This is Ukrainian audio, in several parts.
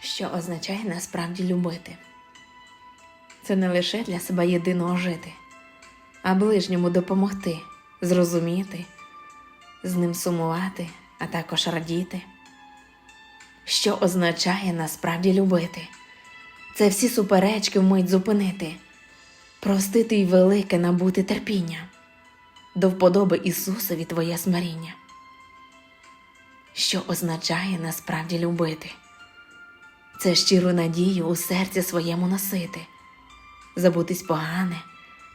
що означає насправді любити. Це не лише для себе єдиного жити, а ближньому допомогти, зрозуміти, з ним сумувати, а також радіти. Що означає насправді любити? Це всі суперечки вмить зупинити, простити й велике набути терпіння, до вподоби Ісусові твоє смиріння. Що означає насправді любити? Це щиру надію у серці своєму носити, забутись погане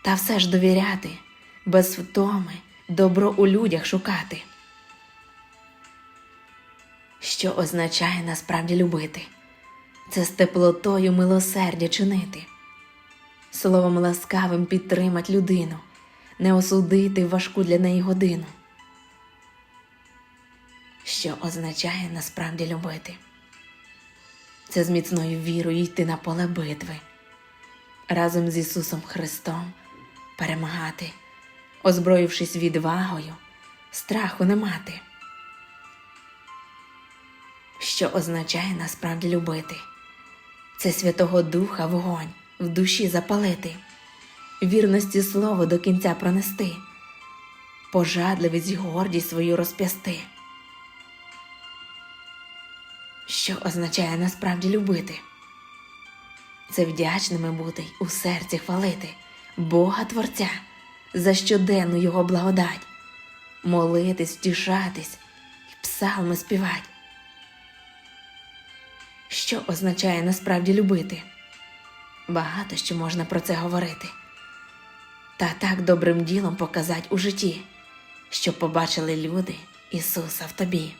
та все ж довіряти, без втоми добро у людях шукати. Що означає насправді любити? Це з теплотою милосердя чинити, словом ласкавим підтримать людину, не осудити важку для неї годину. Що означає насправді любити? Це з міцною вірою йти на поле битви, разом з Ісусом Христом перемагати, озброївшись відвагою, страху не мати. Що означає насправді любити? Це Святого Духа вогонь в душі запалити, вірності слово до кінця пронести, пожадливість й гордість свою розп'ясти. Що означає насправді любити? Це вдячними бути й у серці хвалити Бога Творця за щоденну Його благодать, молитись, втішатись і псалми співать. Що означає насправді любити? Багато що можна про це говорити. Та так добрим ділом показать у житті, щоб побачили люди Ісуса в тобі.